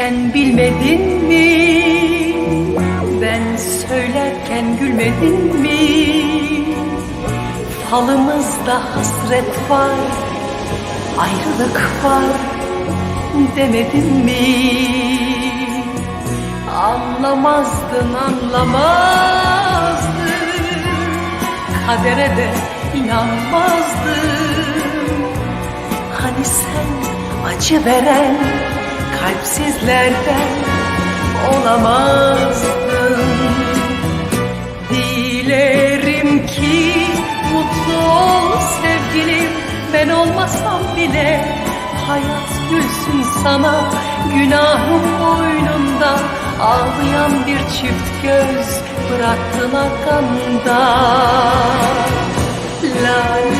Sevilirken bilmedin mi? Ben söylerken gülmedin mi? Falımızda hasret var, ayrılık var demedin mi? Anlamazdın anlamazdın Kadere de inanmazdın Hani sen acı veren kalpsizlerden olamazdın Dilerim ki mutlu ol sevgilim. Ben olmasam bile hayat gülsün sana. Günahım boynunda ağlayan bir çift göz Bıraktın la la